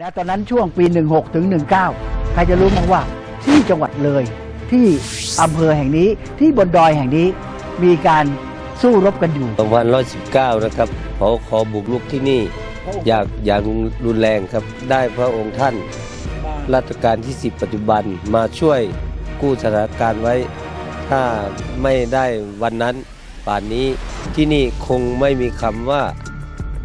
แล้วตอนนั้นช่วงปี 16 ถึง 19 ใครจะรู้มั้งว่าที่จังหวัดเลย ที่อำเภอแห่งนี้ที่บนดอยแห่งนี้มีการสู้รบกันอยู่วันร้อยสิบเก้านะครับขอขอบุกลุกที่นี่อยากอย่างรุนแรงครับ ได้พระองค์ท่านรัชกาลที่ 10 ปัจจุบันมาช่วยกู้สถานการณ์ไว้ ถ้าไม่ได้วันนั้นป่านนี้ที่นี่คงไม่มีคำว่า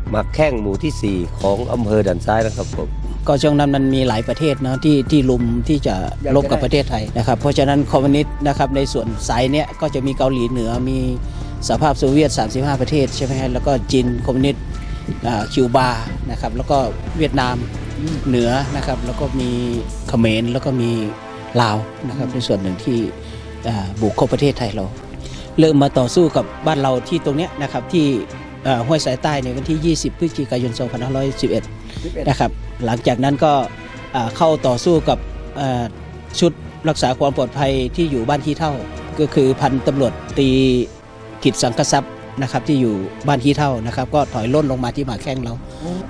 หมักแข้งหมู่ที่ 4 ของอำเภอด่านซ้ายนะครับผม ก็ช่วงนั้นมันมีหลายประเทศนะที่ที่ลุมที่จะลบกับประเทศไทยนะครับ เพราะฉะนั้นคอมมิวนิสต์นะครับในส่วนสายเนี้ยก็จะมีเกาหลีเหนือมีสหภาพโซเวียต 35 ประเทศใช่ไหมฮะแล้วก็จีนคอมมิวนิสต์อ่าคิวบานะครับแล้วก็เวียดนามเหนือนะครับแล้วก็มีเขมรแล้วก็มีลาวนะครับในส่วนหนึ่งที่บุกเข้าประเทศไทยเรา เริ่มมาต่อสู้กับบ้านเราที่ตรงเนี้ยนะครับที่ห้วยสายใต้ในวันที่ 20 พฤศจิกายน 2511 นะครับ หลังจากนั้นก็เข้าต่อสู้กับชุดรักษาความปลอดภัยที่อยู่บ้านที่เท่า ก็คือพันตำรวจตีกิจสังกทรัพย์นะครับที่อยู่บ้านที่เท่านะครับ ก็ถอยล่นลงมาที่หมาแข้งเรา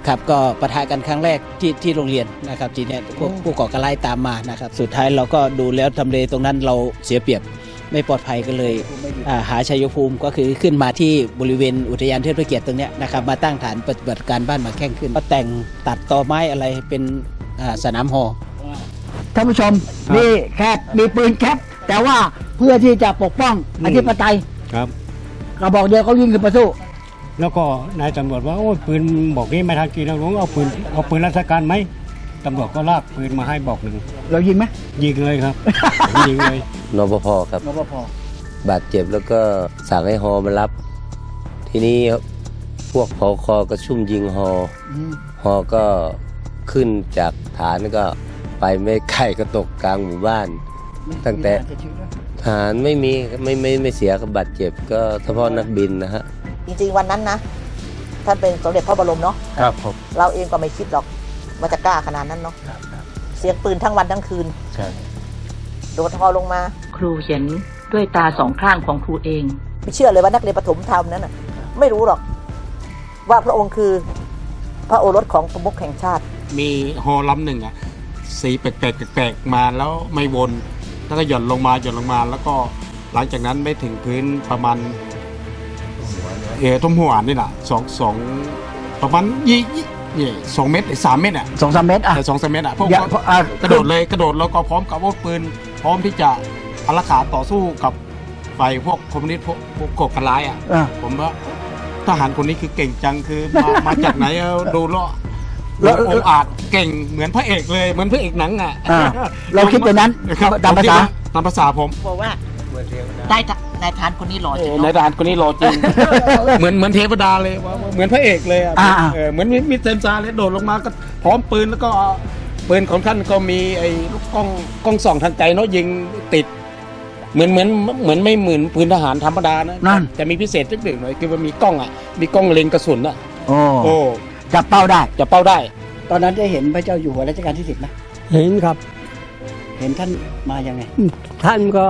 ครับก็ปะทะกันครั้งแรกที่ที่โรงเรียนนะครับทีเนี้ยพวกผู้ก่อการร้ายตามมานะครับ สุดท้ายเราก็ดูแล้วทำเลตรงนั้นเราเสียเปรียบ ไม่ปลอดภัยก็เลยอ่าหาชัยภูมิก็คือขึ้นมาที่บริเวณอุทยานเทิดพระเกียรติตรงเนี้ยนะครับมาตั้งฐานปฏิบัติการบ้านหมาแข้งขึ้น ก็แต่งตัดต่อไม้อะไรเป็นอ่าสนามหอท่านผู้ชมนี่แคบมีปืนแคปแต่ว่าเพื่อที่จะปกป้องอธิปไตยครับกระบอกเดียวเขายิงขึ้นมาสู้แล้วก็นายตำรวจว่าโอ้ยปืนบอกนี้ไม่ทันกินแล้วลุงเอาปืนเอาปืนราชการไหมตำรวจก็ลากปืนมาให้บอกหนึ่งเรายิงไหมยิงเลยครับผมยิงเลย นปภครับรปภบาดเจ็บแล้วก็สั่งให้ฮอมารับ ทีนี้พวกพอคอก็ชุ่มยิงฮออืมฮอก็ขึ้นจากฐานก็ไปไม่ไกลก็ตกกลางหมู่บ้าน ตั้งแต่ฐานไม่มีไม่ไม่ไม่เสียกับบาดเจ็บก็เฉพาะนักบินนะฮะจริงๆวันนั้นนะท่านเป็นสมเด็จพระบรมเนาะครับผมเราเองก็ไม่คิดหรอกว่าจะกล้าขนาดนั้นเนาะเสียงปืนทั้งวันทั้งคืนใช่ โดดฮอลงมา ครูเห็นด้วยตาสองข้างของครูเอง ไม่เชื่อเลยว่านักเรียนประถมทำนั้นน่ะไม่รู้หรอก ว่าพระองค์คือพระโอรสของประมุขแห่งชาติ มีฮอลำหนึ่งอะสีแปลกๆแปลกๆมาแล้วไม่วน แล้วก็หย่อนลงมาหย่อนลงมา แล้วก็หลังจากนั้นไม่ถึงพื้นประมาณเออทุ่มหัวนี่แหละสองสองประมาณยี่ยี่ยี่สองเมตรหรือสามเมตรอะสองสามเมตรอะแต่สองสามเมตรอะพวกอย่าก็อะ กระโดดเลยกระโดดแล้วก็พร้อมกับอาวุธปืน พร้อมที่จะอารักขาต่อสู้กับฝ่ายพวกคอมมิวนิสต์พวกพวกก่อการร้ายอะอะผมว่าทหารคนนี้คือเก่งจังคือมา มาจากไหนเอาดูแล้วแล้วองอาจเก่งเหมือนพระเอกเลยเหมือนพระเอกหนังอะอ่าเราคิดแบบนั้นครับตามภาษาผคิดว่ตามภาษาผมบอกว่าได้ทนายทหารคนนี้หล่อจริงนายเนาะทหารคนนี้รอจริง เหมือนเหมือนเทวดาเลยว่าเหมือนพระเอกเลยอะอ่า เออเหมือนมีมีเซนซาเลยโดดลงมาก็พร้อมปืนแล้วก็ ปืนของท่านก็มีไอ้ลูกกล้องกล้องส่องทางไกลเนาะยิงติด เหมือนเหมือนเหมือนไม่เหมือนปืนทหารธรรมดานะนั่นจะมีพิเศษนิดหนึ่งหน่อยคือมันมีกล้องอะมีกล้องเล็งกระสุนอะโอ้โอ้จับเป้าได้ จะเป้าได้ ตอนนั้นได้เห็นพระเจ้าอยู่หัวรัชกาลที่สิบไหมเห็นครับ เห็นท่านมายังไง ท่านก็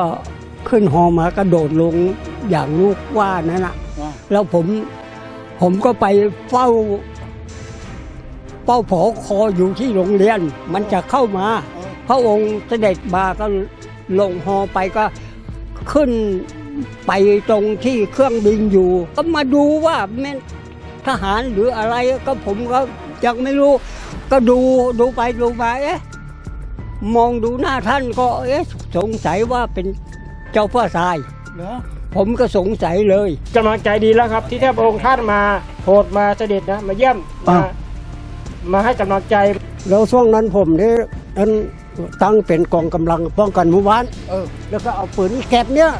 ขึ้นหอมากระโดดลงอย่างลูกว่านั่นนะว่า แล้วผมผมก็ไปเฝ้า เฝ้าผอคออยู่ที่โรงเรียน มันจะเข้ามา พระองค์เสด็จมาก็ลงหอไปก็ขึ้นไปตรงที่เครื่องบินอยู่ ก็มาดูว่าแม่นทหารหรืออะไรก็ผมก็ยังไม่รู้ ก็ดูดูไปดูมาเอ๊ะมองดูหน้าท่านก็เอ๊ะสงสัยว่าเป็นเจ้าพ่อทรายเหรอผมก็สงสัยเลยกำลังใจดีแล้วครับ ที่แทบองค์ท่านมาโปรดมาเสด็จนะ มาเยี่ยมมา มาให้กำลังใจ แล้วช่วงนั้นผมนี่อันตั้งเป็นกองกำลังป้องกันหมู่บ้านเออ แล้วก็เอาปืนแคบเนี่ย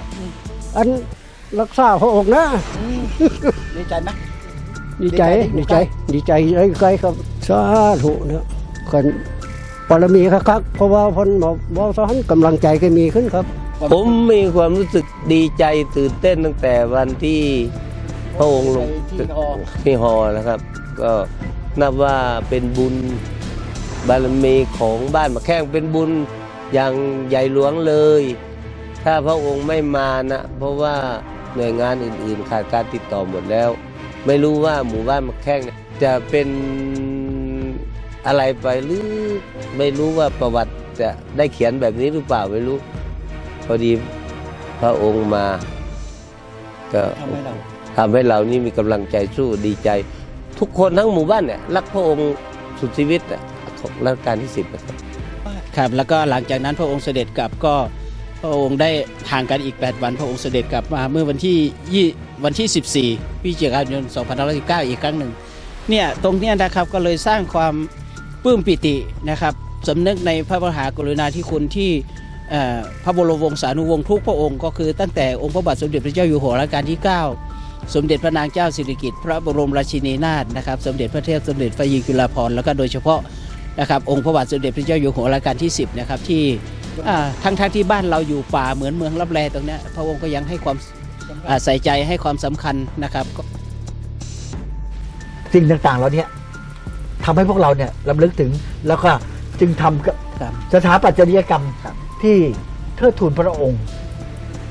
อันรักษาพระองค์นะ ดีใจไหม ดีใจ ดีดีใจ ใจ ดีใจได้ใกล้ครับสาธุเนี่ยกันปรมีครับเพราะว่าเพนบอกว่าสอนกำลังใจก็มีขึ้นครับ ผมมีความรู้สึกดีใจตื่นเต้นตั้งแต่วันที่พระองค์ลงที่ฮอ ที่ฮอนะครับ ก็ นับว่าเป็นบุญบารมีของบ้านมะแข้งเป็นบุญอย่างใหญ่หลวงเลย ถ้าพระองค์ไม่มานะ เพราะว่าหน่วยงานอื่นๆ ขาดการติดต่อหมดแล้ว ไม่รู้ว่าหมู่บ้านมะแข้งเนี่ยจะเป็นอะไรไปหรือไม่รู้ว่าประวัติจะได้เขียนแบบนี้หรือเปล่าไม่รู้ พอดีพระองค์มาก็ทำให้เราทำให้เรานี่มีกำลังใจสู้ดีใจ ทุกคนทั้งหมู่บ้านเนี่ยรักพระองค์สุดชีวิตอะของรัชกาลที่สิบครับครับแล้วก็หลังจากนั้นพระองค์เสด็จกลับก็พระองค์ได้ห่างกันอีก 8 วัน พระองค์เสด็จกลับมาเมื่อวันที่ยี่วันที่ 14พฤศจิกายน2519 อีกครั้งหนึ่งเนี่ยตรงเนี้ยนะครับก็เลยสร้างความปลื้มปิตินะครับสำนึกในพระมหากรุณาธิคุณที่พระบรมวงศานุวงศ์ทุกพระองค์ก็คือตั้งแต่องค์พระบาทสมเด็จพระเจ้าอยู่หัวรัชกาลที่ 9 สมเด็จพระนางเจ้าสิริกิติ์พระบรมราชินีนาถนะครับสมเด็จพระเทพสมเด็จพระยีจุฬาภรณ์แล้วก็โดยเฉพาะนะครับองค์พระบาทสมเด็จพระเจ้าอยู่หัวรัชกาลที่ 10นะครับที่อ่าทั้งทั้งที่บ้านเราอยู่ป่าเหมือนเมืองรับแลตรงเนี้ยพระองค์ก็ยังให้ความอ่าใส่ใจให้ความสำคัญนะครับก็สิ่งต่างๆเหล่านี้ทำให้พวกเราเนี่ยลำลึกถึงแล้วก็จึงทำกับครับ สถาปัตยกรรมที่เทิดทูนพระองค์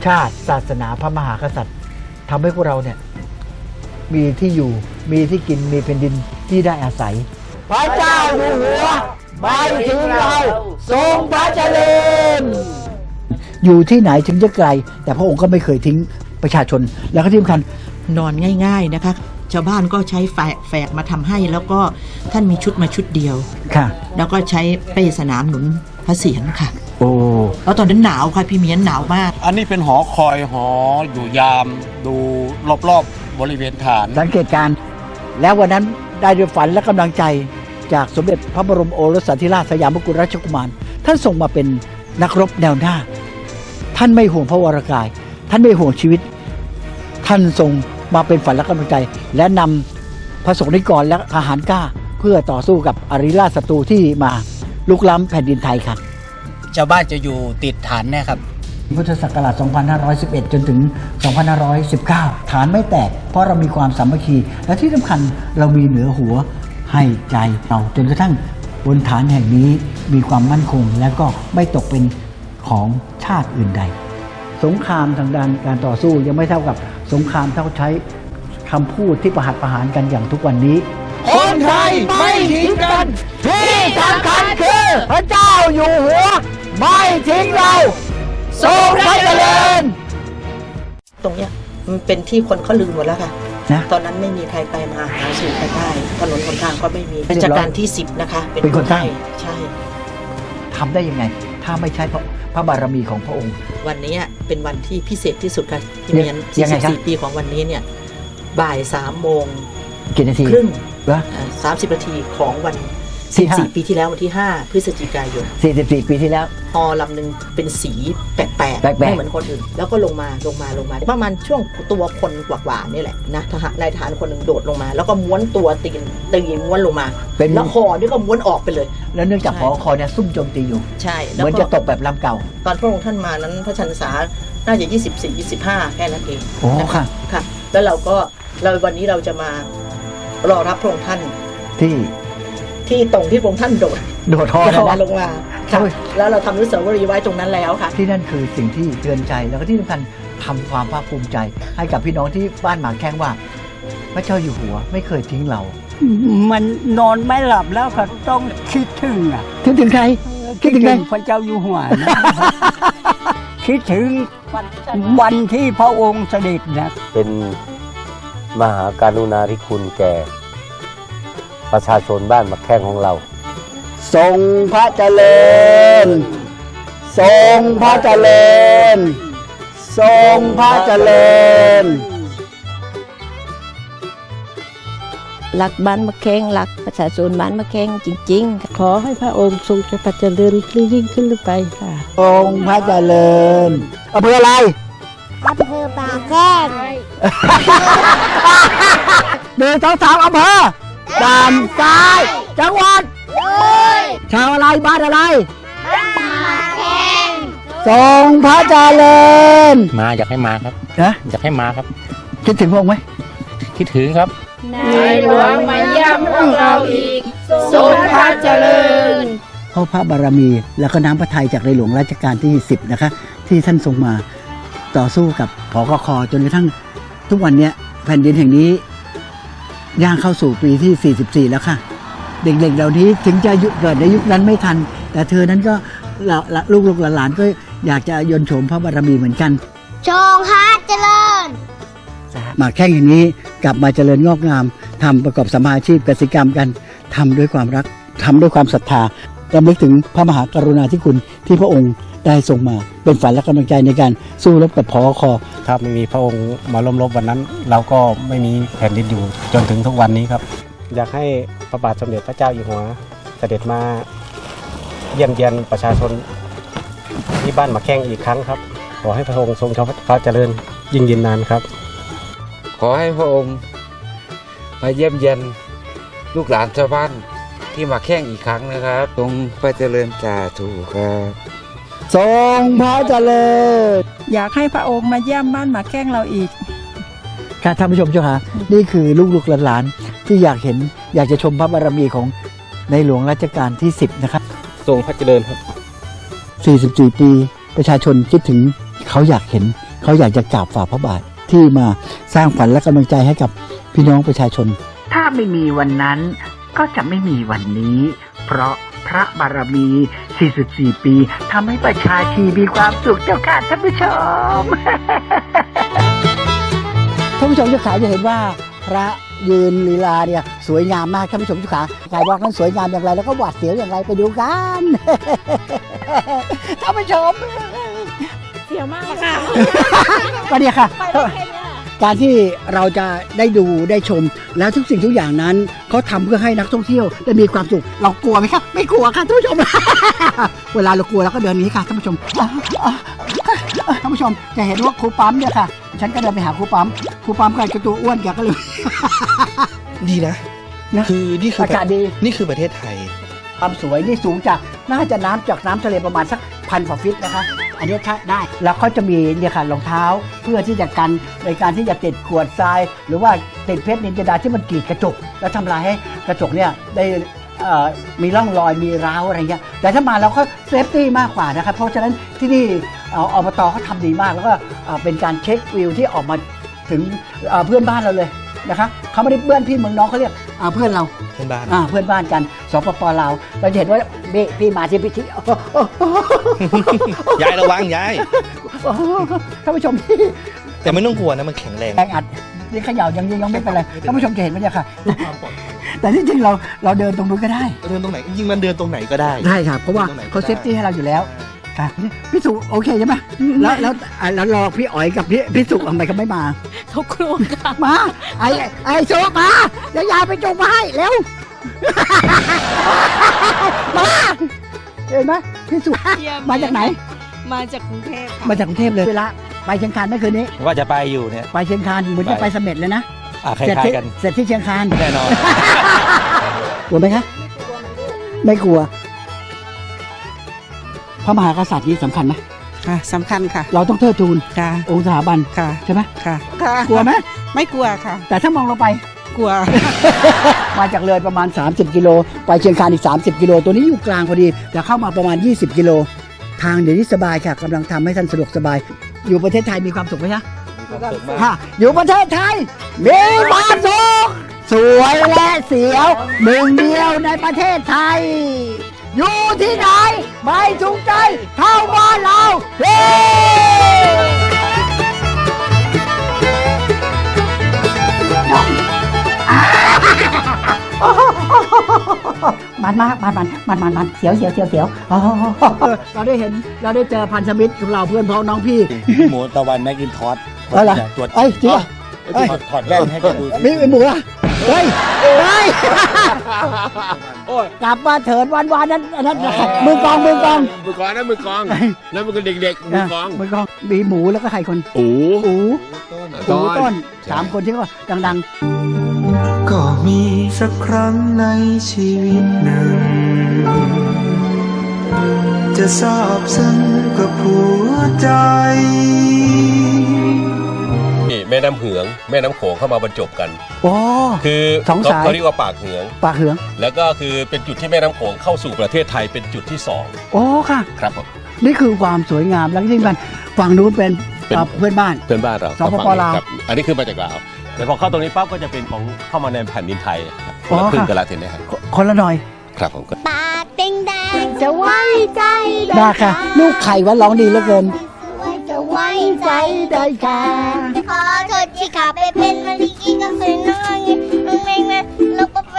ชาติ ศาสนาพระมหากษัตริย์ ทำให้พวกเราเนี่ยมีที่อยู่มีที่กินมีแผ่นดินที่ได้อาศัย พระเจ้าอยู่หัวไม่ถึงเราทรงพระเจริญอยู่ที่ไหนถึงจะไกล แต่พระองค์ก็ไม่เคยทิ้งประชาชน แล้วก็ที่สำคัญนอนง่าย ๆนะคะ ชาวบ้านก็ใช้แฝกแฝกมาทำให้ แล้วก็ท่านมีชุดมาชุดเดียวค่ะ แล้วก็ใช้เป้สนามหนุนพระเศียรค่ะ โอ้ แล้วตอนนั้นหนาวค่ะพี่เมียนหนาวมาก อันนี้เป็นหอคอยหออยู่ยามดูรอบๆบริเวณฐาน สังเกตการณ์แล้ววันนั้นได้ด้วยฝันและกำลังใจจากสมเด็จพระบรมโอรสสันติราชสยามกุฎราชกุมาร ท่านส่งมาเป็นนักรบแนวหน้า ท่านไม่ห่วงพระวรากาย ท่านไม่ห่วงชีวิต ท่านส่งมาเป็นฝันและกำลังใจ และนำพระสงฆ์นิกรและทหารกล้า เพื่อต่อสู้กับอริราชศัตรูที่มาลุกล้ำแผ่นดินไทยค่ะ ชาวบ้านจะอยู่ติดฐานเนะครับพุทธศักราช 2511 จนถึง 2519 ฐานไม่แตก เพราะเรามีความสามัคคี และที่สำคัญเรามีเหนือหัวให้ใจเราจนกระทั่งบนฐานแห่งนี้มีความมั่นคง และก็ไม่ตกเป็นของชาติอื่นใด สงครามทางด้านการต่อสู้ยังไม่เท่ากับสงครามเท่าใช้คำพูดที่ประหัตประหารกันอย่างทุกวันนี้ คนไทยไม่ทิ้งกัน ที่สำคัญคือพระเจ้าอยู่หัว ไม่ทิ้งเราทรงพระเจริญตรงเนี้ยมันเป็นที่คนเขาลืมหมดแล้วค่ะ นะ ตอนนั้นไม่มีใครไปมาหาสู่ใครได้ถนนหนทางก็ไม่มีรัชกาลที่10นะคะเป็นคนใต้ใช่ ทำได้ยังไง ถ้าไม่ใช่พระพระบารมีของพระองค์ วันนี้เป็นวันที่พิเศษที่สุดค่ะพี่เมียนยังไงครับ 44 ปีของวันนี้เนี่ย บ่าย3โมงกี่นาทีครึ่งวะสามสิบนาทีของวัน ที่ห้า14ปีที่แล้ววันที่ 5 พฤศจิกายน44ปีที่แล้ว ฮอลำหนึ่งเป็นสีแปลกแปลๆกๆไม่เหมือนคนอื่น แล้วก็ลงมาลงมาลงมา ประมาณช่วงตัวคนกว่าๆนี่แหละนะทหารนายทหารคนหนึ่งโดดลงมา แล้วก็ม้วนตัวตีนตีนม้วนลงมาเป็น แล้วคอนี่ก็ม้วนออกไปเลย แล้วเนื่องจากใช่ พอคอเนี่ยซุ่มโจมตีอยู่ ใช่เหแล้วมือนก็จะตกแบบลำเก่า ตอนพระองค์ท่านมานั้นพระชันษาน่าจะ 24 25 แค่นั้นเองโอ้นะค่ะ ค่ะ แล้วเราก็เราวันนี้เราจะมารอรับพระองค์ท่านที่ ที่ตรงที่พระองค์ท่านโดดโดดทอจะนะลนะงมาค่ะโอ้ยแล้วเราทำอนุสาวรีย์ไว้ตรงนั้นแล้วค่ะ ที่นั่นคือสิ่งที่เตือนใจแล้วก็ที่สำคัญทำความภาคภูมิใจ ให้กับพี่น้องที่บ้านหมากแข้งว่า พระเจ้าอยู่หัวไม่เคยทิ้งเรา มันนอนไม่หลับแล้วค่ะต้องคิดถึงอะคิดถึงใครคิดถึงใครพระเจ้าอยู่หัวนะคิดถึงวันที่พระองค์เสด็จนะเป็นมหาการุณาธิคุณแก่ ประชาชนบ้านมะแข้งของเรา ทรงพระเจริญ ทรงพระเจริญ ทรงพระเจริญ รักบ้านมะแข้งรักประชาชนบ้านมะแข้งจริง ๆ ขอให้พระองค์ทรงจะประเจริญยิ่งขึ้นไปค่ะทรงพระเจริญอำเภออะไรอำเภอปากแก้งหนึ่งสองสามอำเภอ จามซ้าย จังหวัดชาวอะไรบ้านอะไรทรงพระเจริญมาอยากให้มาครับนะอยากให้มาครับ คิดถึงพระองค์ไหมคิดถึงครับในหลวงมาเยี่ยมพวกเราอีกทรงพระเจริญเพราะพระบารมีแล้วก็น้ำพระทัยจากในหลวงรัชกาลที่ 10 นะคะ ที่ท่านทรงมาต่อสู้กับผอกคจนกระทั่งทุกวันเนี้ยแผ่นดินแห่งนี้ ย่างเข้าสู่ปีที่ 44 แล้วค่ะ เด็กๆเหล่านี้ถึงจะยุเกิดในยุคนั้นไม่ทัน แต่เธอนั้นก็ละละลูกๆหลานๆก็อยากจะยนต์โฉมพระบารมีเหมือนกันจงฮะเจริญหมากแข้งอย่างนี้กลับมาเจริญงอกงามทำประกอบสมมาอาชีพกสิกรรมกันทำด้วยความรักทำด้วยความศรัทธารำลึกถึงพระมหากรุณาธิคุณที่พระองค์ ได้ทรงมาเป็นฝันและกำลังใจในการสู้รบกับพอคอถ้าไม่มีพระองค์มาล้มรบวันนั้น เราก็ไม่มีแผ่นดินอยู่จนถึงทุกวันนี้ครับ อยากให้พระบาทสมเด็จพระเจ้าอยู่หัวเสด็จมาเยี่ยมเยียนประชาชนที่บ้านหมาแข้งอีกครั้งครับ ขอให้พระองค์ทรงพระเจริญยิ่งยืนนานครับ ขอให้พระองค์มาเยี่ยมเยียนลูกหลานชาวบ้านที่มาแข่งอีกครั้งนะครับทรงพระเจริญสาธุครับ ทรงพระเจริญอยากให้พระองค์มาเยี่ยมบ้านหมาแข้งเราอีก ค่ะท่านผู้ชมเจ้าค่ะนี่คือลูกๆหลานๆที่อยากเห็นอยากจะชมพระบารมีของในหลวงรัชกาลที่ 10 นะครับ ทรงพระเจริญครับ 44 ปีประชาชนคิดถึงเขาอยากเห็น เขาอยากจะกราบฝ่าพระบาทที่มาสร้างฝันและกำลังใจให้กับพี่น้องประชาชน ถ้าไม่มีวันนั้นก็จะไม่มีวันนี้ เพราะพระบารมี 44 ปีทำให้ประชาชีมีความสุขเจ้าค่ะท่านผู้ชม ท่านผู้ชมเจ้าขาจะเห็นว่าพระยืนลีลาเนี่ยสวยงามมากท่านผู้ชมเจ้าขากายว่านั้นสวยงามอย่างไรแล้วก็หวาดเสียวอย่างไรไปดูกัน ท่านผู้ชม เสียวมากค่ะ ก็เนี่ยค่ะ ไปได้แค่เนี้ย การที่เราจะได้ดูได้ชม แล้วทุกสิ่งทุกอย่างนั้นเขาทำเพื่อให้นักท่องเที่ยวได้มีความสุขเรากลัวไหมครับไม่กลัวค่ะท่านผู้ชม เวลาเรากลัวเราก็เดินหนี้ค่ะท่านผู้ชมอะอะอะท่านผู้ชมจะเห็นว่าครูปั๊มเนี่ยค่ะ ฉันก็เดินไปหาครูปั๊มครูปั๊มก็จะตัวอ้วนแกก็เลย ดีนะนะคือนี่คืออากาศดี นี่คือประเทศไทย ความสวยนี่สูงจากน่าจะน้ำจากน้ำทะเลประมาณสักพันกว่าฟิตนะคะ อันนี้ถ้าได้แล้วเขาจะมีเนี่ยค่ะรองเท้าเพื่อที่จะกันในการที่จะติดขวดทราย หรือว่าติดเพชรนินจดาที่มันกรีดกระจก แล้วทำลายให้กระจกเนี่ยได้มีร่องรอยมีร้าวอะไรเงี้ยแต่ถ้ามาแล้วก็เซฟตี้มากกว่านะครับเพราะฉะนั้นที่นี่อออบตเขาทำดีมากแล้วก็เป็นการเช็ควิวที่ออกมาถึงเพื่อนบ้านเราเลย นะคะเขาไม่ได้เพื่อนพี่เมืองน้องเขาเรียกเอ่อเพื่อนเราเพื่อนบ้านอ่าเพื่อนบ้านกันสปปลาวเราจะเห็นว่าพี่พี่มาที่พิธียายระวังยายท่านผู้ชมที่แต่ไม่ต้องกลัวนะมันแข็งแรงแรงอัดนี่เขย่ายังยังไม่เป็นไรท่านผู้ชมจะเห็นไหมเนี่ยค่ะแต่ที่จริงเราเราเดินตรงนู้นก็ได้ เดินตรงไหนจริงๆมันเดินตรงไหนก็ได้ ได้ครับเพราะว่าเขาเซฟตี้ให้เราอยู่แล้ว ค่ะพี่สุโอเคใช่ไหมแล้วแล้วอะแล้วรอพี่อ๋อยกับพี่พี่สุทำไมเขาไม่มา เขากลัวค่ะ มาไอ้ไอ้สุมาเดี๋ยวยายไปจุงมาให้เร็ว มาเห็นไหมพี่สุมาจากไหน มาจากกรุงเทพค่ะมาจากกรุงเทพเลยเวลาไปเชียงคานเมื่อคืนนี้ ว่าจะไปอยู่เนี่ย ไปเชียงคานเหมือนจะไปเสม็ดเลยนะอะคเสร็จล้ายที่ๆกัน เสร็จที่เชียงคานแน่นอน กลัวไหมคะไม่กลัว พระมหากษัตริย์นี่สำคัญไหมค่ะสำคัญค่ะเราต้องเทิดทูนค่ะองค์สถาบันค่ะใช่ไหมค่ะค่ะกลัวไหมไม่กลัวค่ะ แต่ถ้ามองลงไป กลัว มาจากเลยประมาณ 30 กิโล ไปเชียงคานอีก 30 กิโล ตัวนี้อยู่กลางพอดี แต่เข้ามาประมาณ 20 กิโล ทางเดี๋ยวนี้สบายค่ะกำลังทำให้ท่านสะดวกสบาย อยู่ประเทศไทยมีความสุขไหมคะค่ะอยู่ประเทศไทย มีความสุขสวยและเสียวหนึ่งเดียวในประเทศไทย อยู่ที่ไหน ไม่ถูกใจเท่าบ้านเราเฮ้มันมากมันมันมันมันมันเสียวเสียวเสียวเสียวอ๋อเราได้เห็นเราได้เจอพันธมิตรของเราเพื่อนพ้องน้องพี่หมูตะวันแมกกินทอสเออเหรอตรวจเอ้ยจริงเหรอเอ้ยถอดแว่นให้แกดูสิมีหมูอะ เฮ้ยเฮ้ยกลับมาเถิดวันวานนั้นอันนั้นมือกองมือกองมือกองนั่นมือกองนั่นมือเด็กๆมือกองมือกองมีหมูแล้วก็ใครคนอูอูอูต้นต้นสามคนที่ก็ดังก็มีสักครั้งในชีวิตหนึ่ง จะทราบซึ้งกับหัวใจนี่ แม่น้ำเหืองแม่น้ำโขงเข้ามาบรรจบกันๆโอ้ คือสองสาย เขาเรียกว่าปากเหือง ปากเหือง แล้วก็คือเป็นจุดที่แม่น้ำโขงเข้าสู่ประเทศไทยเป็นจุดที่สองโอ้ค่ะ ครับผม นี่คือความสวยงามแล้วที่สำคัญฝั่งนู้นเป็นเป็นเอ่อเพื่อนบ้าน เพื่อนบ้านเราสปปลาวครับอันนี้คือมาจากลาวแต่พอเข้าตรงนี้ปั๊บก็จะเป็นของเข้ามาในแผ่นดินไทยครับคนละอ๋อครึ่งค่ะ กันละทีนี้ครับคนละหน่อยครับผมก็ปากแดงๆจะไว้ใจได้ได้ค่ะ ลูกไข่ว่าร้องดีเหลือเกินจะ ไว้ใจได้ค่ะขอโทษที่ขาไปเป็นมะลิกิก็เคยน้องน้องแมงนะแล้วก็ไป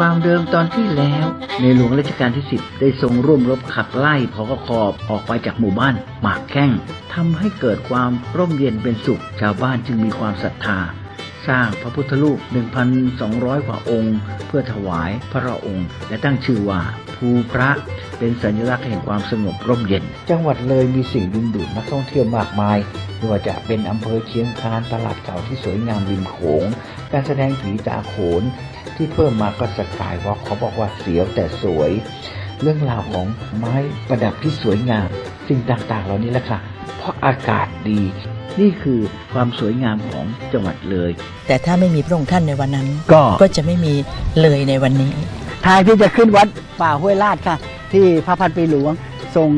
ความเดิมตอนที่แล้ว ในหลวงรัชกาลที่ 10 ได้ทรงร่วมรบขับไล่พกคออกไปจากหมู่บ้านหมากแข้งทำให้เกิดความร่มเย็นเป็นสุข ชาวบ้านจึงมีความศรัทธา สร้างพระพุทธรูป 1,200 กว่าองค์ เพื่อถวายพระองค์ และตั้งชื่อว่าภูพระเป็นสัญลักษณ์แห่งความสงบร่มเย็น จังหวัดเลยมีสิ่งดึงดูดนักท่องเที่ยวมากมายไม่ว่าจะเป็นอำเภอเชียงคานตลาดเก่าที่สวยงามริมโขง การแสดงผีตาโขนที่เพิ่มมาก็สกายวอล์กเขาบอกว่าเสียวแต่สวย เรื่องราวของไม้ประดับที่สวยงาม สิ่งต่างๆ เหล่านี้แหละค่ะ เพราะอากาศดี นี่คือความสวยงามของจังหวัดเลย แต่ถ้าไม่มีพระองค์ท่านในวันนั้น ก็ ก็จะไม่มีเลยในวันนี้ ทางที่จะขึ้นวัดป่าห้วยลาดค่ะ ที่พระพันปีหลวงทรง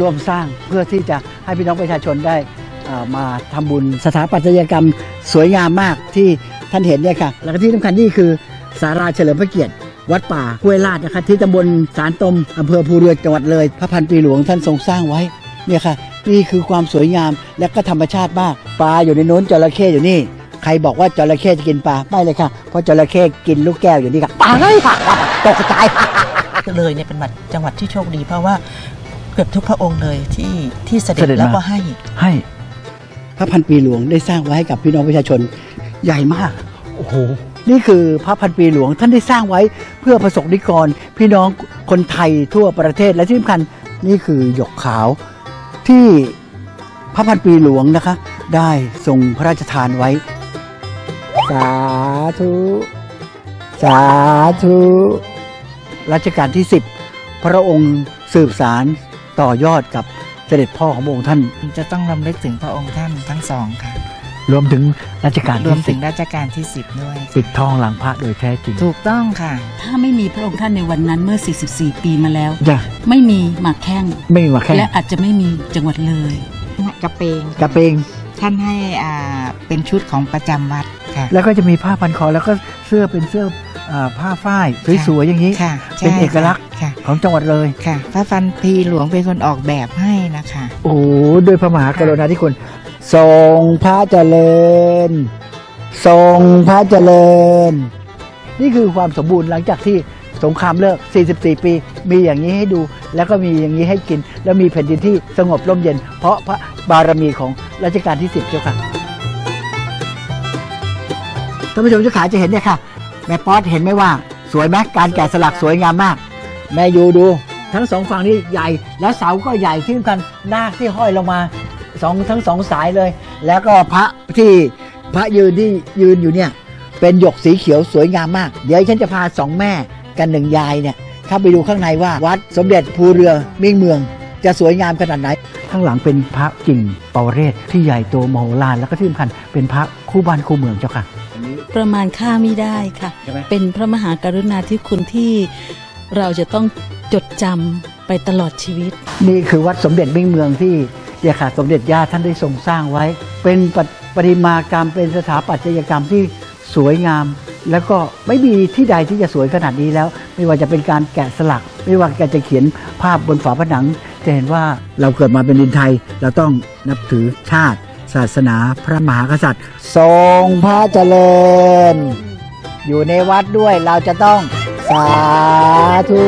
ร่วมสร้างเพื่อที่จะให้พี่น้องประชาชนได้อ่ามาทำบุญสถาปัตยกรรมสวยงามมากที่ท่านเห็นเนี่ยค่ะ แล้วก็ที่สำคัญนี่คือศาลาเฉลิมพระเกียรติวัดป่าห้วยลาดนะคะที่ตำบลสารตมอำเภอภูเรือจังหวัดเลย พระพันปีหลวงท่านทรงสร้างไว้เนี่ยค่ะ นี่คือความสวยงามและก็ธรรมชาติมากปลาอยู่ในโน้นจระเข้อยู่นี่ ใครบอกว่าจระเข้จะกินปลาไม่เลยค่ะ เพราะจระเข้กินลูกแก้วอยู่นี่ค่ะปลาเลยค่ะตกใจเลยเนี่ยเป็นจังหวัดที่โชคดี เพราะว่าเกือบทุกพระองค์เลยที่ที่เสด็เสจด็จมาแล้วก็ให้ให้พระพันปีหลวงได้สร้างไว้ให้กับพี่น้องประชาชนใหญ่มากโอ้โหนี่คือพระพันปีหลวงท่านได้สร้างไว้เพื่อประสบนิกร พี่น้องคนไทยทั่วประเทศและที่สำคัญนี่คือหยกขาว ที่พระพันปีหลวงนะคะ ได้ทรงพระราชทานไว้ สาธุ สาธุรัชกาลที่ 10 พระองค์สืบสารต่อยอดกับเสด็จพ่อของพระองค์ท่าน จะต้องรำลึกถึงพระองค์ท่านทั้งสองค่ะ รวมถึงรัชกาลรวมที่ถึสิงบรัชกาลที่สิบด้วยปิดทองหลังพระโดยแท้จริงถูกต้องค่ะ ถ้าไม่มีพระองค์ท่านในวันนั้นเมื่อ 44 ปีมาแล้วจ้ะไม่มีหมากแข้ง ไม่มีหมากแข้งและอาจจะไม่มีจังหวัดเลย กระเปงกระเปง ท่านให้อ่าเป็นชุดของประจำวัดค่ะ แล้วก็จะมีผ้าพันคอแล้วก็เสื้อเป็นเสื้ออ่าผ้าฝ้ายสวยๆอย่างนี้ ค่ะใช่เป็นเอกลักษณ์ ค่ะของจังหวัดเลย ค่ะ พระฟันพีหลวงเป็นคนออกแบบให้นะคะ โอ้โหด้วยพระมหากรุณาธิคุณ ทรงพระเจริญ ทรงพระเจริญ นี่คือความสมบูรณ์หลังจากที่สงครามเลิก 44 ปี มีอย่างนี้ให้ดู แล้วก็มีอย่างนี้ให้กิน แล้วมีแผ่นดินที่สงบร่มเย็น เพราะพระบารมีของรัชกาลที่ 10 เจ้าค่ะ ท่านผู้ชมเจ้าขาจะเห็นเนี่ยค่ะ แม่ป๊อตเห็นไหมว่า สวยไหมการแกะสลักสวยงามมาก แม่ยูดู ทั้งสองฝั่งนี่ใหญ่ แล้วเสาก็ใหญ่ที่สำคัญนาคที่ห้อยลงมา สองทั้งสองสายเลย แล้วก็พระที่พระยืนที่ยืนอยู่เนี่ย เป็นหยกสีเขียวสวยงามมาก เดี๋ยวฉันจะพาสองแม่กันหนึ่งยายเนี่ยเข้าไปดูข้างในว่าวัดสมเด็จภูเรือมิ่งเมือง จะสวยงามขนาดไหน ข้างหลังเป็นพระกิ่งเปาเรศที่ใหญ่โตมโหฬารแล้วก็ที่สำคัญเป็นพระคู่บ้านคู่เมืองเจ้าค่ะ ประมาณค่าไม่ได้ค่ะ ใช่ไหม เป็นพระมหากรุณาธิคุณที่เราจะต้องจดจำไปตลอดชีวิต นี่คือวัดสมเด็จมิ่งเมืองที่ เนี่ยค่ะสมเด็จย่าท่านได้ทรงสร้างไว้ เป็นปปริมากรรมเป็นสถาปัตยกรรมที่สวยงาม แล้วก็ไม่มีที่ใดที่จะสวยขนาดนี้แล้ว ไม่ว่าจะเป็นการแกะสลัก ไม่ว่าการจะเขียนภาพบนฝาผนัง จะเห็นว่าเราเกิดมาเป็นดินไทย เราต้องนับถือชาติ ศาสนาพระมหากษัตริย์ ทรงพระเจริญ อยู่ในวัดด้วยเราจะต้องสาธุ